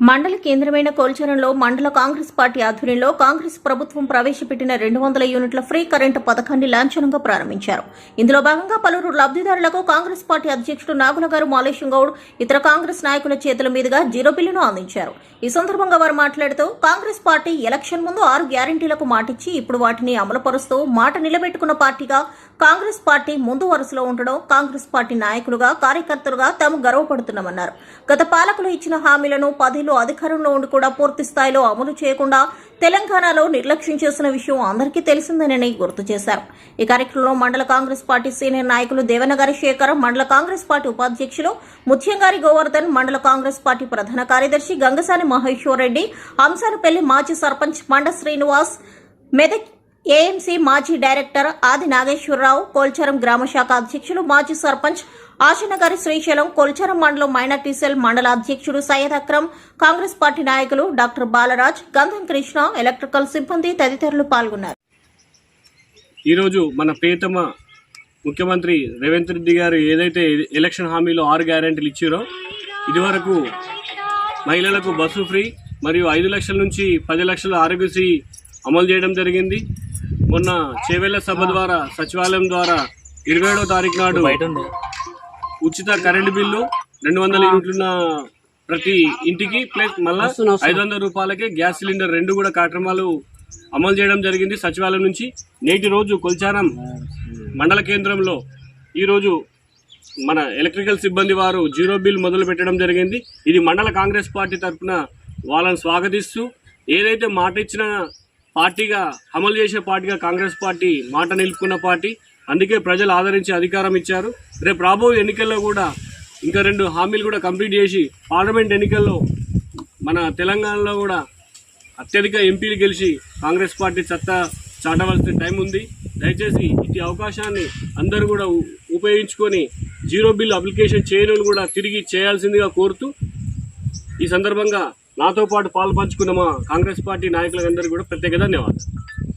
మండల కేంద్రమైన కోల్చరంలో మండల కాంగ్రెస్ పార్టీ ఆధ్వర్యంలో కాంగ్రెస్ ప్రభుత్వం ప్రవేశపెట్టిన రెండు వందల యూనిట్ల ఫ్రీ కరెంటు పథకాన్ని లాంఛనంగా ప్రారంభించారు. ఇందులో భాగంగా పలువురు లబ్ధిదారులకు కాంగ్రెస్ పార్టీ అధ్యక్షుడు నాగుల గారు మాలేశం గౌడ్ ఇతర కాంగ్రెస్ నాయకుల చేతుల మీదుగా జీరో బిల్లును అందించారు. ఈ సందర్భంగా వారు మాట్లాడుతూ కాంగ్రెస్ పార్టీ ఎలక్షన్ ముందు ఆరు గ్యారంటీలకు మాటిచ్చి ఇప్పుడు వాటిని అమలుపరుస్తూ మాట నిలబెట్టుకున్న పార్టీగా కాంగ్రెస్ పార్టీ ముందు వరుసలో ఉండడం కాంగ్రెస్ పార్టీ నాయకులుగా కార్యకర్తలుగా తాము గర్వపడుతున్నామన్నారు. గత పాలకులు ఇచ్చిన హామీలను పదేళ్ళు అధికారంలో ఉండి కూడా పూర్తి స్థాయిలో అమలు చేయకుండా తెలంగాణలో నిర్లక్ష్యం చేసిన విషయం అందరికీ తెలిసిందేనని గుర్తు చేశారు. ఈ కార్యక్రమంలో మండల కాంగ్రెస్ పార్టీ సీనియర్ నాయకులు దేవనగారి శేఖర్ మండల కాంగ్రెస్ పార్టీ ఉపాధ్యక్షులు ముత్యంగారి గోవర్ధన్ మండల కాంగ్రెస్ పార్టీ ప్రధాన కార్యదర్శి గంగసాని మహేశ్వర్ రెడ్డి అంశాలపల్లి మాజీ సర్పంచ్ మండ శ్రీనివాస్ మెదక్ ఏఎంసీ మాజీ డైరెక్టర్ ఆది నాగేశ్వరరావు కోల్చరం గ్రామ శాఖ అధ్యక్షులు మాజీ సర్పంచ్ ఆశనగారి శ్రీశైలం కోల్చరం మండలం మైనార్టీ సెల్ మండల అధ్యక్షుడు సయ్యద్ అక్రమ్ కాంగ్రెస్ పార్టీ నాయకులు డాక్టర్ బాలరాజ్ గంధం కృష్ణ ఎలక్ట్రికల్ సిబ్బంది తదితరులు పాల్గొన్నారు. ఈరోజు మన ప్రియతమ ముఖ్యమంత్రి రేవంత్ రెడ్డి గారు ఏదైతే ఎలక్షన్ హామీలో ఆరు గ్యారెంటీలు ఇచ్చారో ఇదివరకు మహిళలకు బస్సు ఫ్రీ మరియు ఐదు లక్షల నుంచి పది లక్షల ఆరోగ్యశ్రీ అమలు చేయడం జరిగింది. మొన్న చేవెళ్ళ సభ ద్వారా సచివాలయం ద్వారా ఇరవై ఏడవ తారీఖు నాడు ఉచిత కరెంటు బిల్లు రెండు వందల యూనిట్లున్న ప్రతి ఇంటికి ప్లస్ మళ్ళా ఐదు వందల రూపాయలకే గ్యాస్ సిలిండర్ రెండు కూడా కార్యక్రమాలు అమలు చేయడం జరిగింది. సచివాలయం నుంచి నేటి రోజు కొల్చారం మండల కేంద్రంలో. ఈరోజు మన ఎలక్ట్రికల్ సిబ్బంది వారు జీరో బిల్ మొదలు పెట్టడం జరిగింది. ఇది మండల కాంగ్రెస్ పార్టీ తరఫున వాళ్ళని స్వాగతిస్తూ ఏదైతే మాట ఇచ్చిన పార్టీగా అమలు చేసే పార్టీగా కాంగ్రెస్ పార్టీ మాట నిలుపుకున్న పార్టీ. అందుకే ప్రజలు ఆదరించి అధికారం ఇచ్చారు. రేపు రాబోయే ఎన్నికల్లో కూడా ఇంకా రెండు హామీలు కూడా కంప్లీట్ చేసి పార్లమెంట్ ఎన్నికల్లో మన తెలంగాణలో కూడా అత్యధిక ఎంపీలు గెలిచి కాంగ్రెస్ పార్టీ సత్తా చాటవలసిన టైం ఉంది. దయచేసి ఇటు అవకాశాన్ని అందరూ కూడా ఉపయోగించుకొని జీరో బిల్ అప్లికేషన్ చేయను కూడా తిరిగి చేయాల్సిందిగా కోరుతూ ఈ సందర్భంగా నాతో పాటు పాలు పంచుకున్న మా కాంగ్రెస్ పార్టీ నాయకులందరికీ కూడా ప్రత్యేక ధన్యవాదాలు.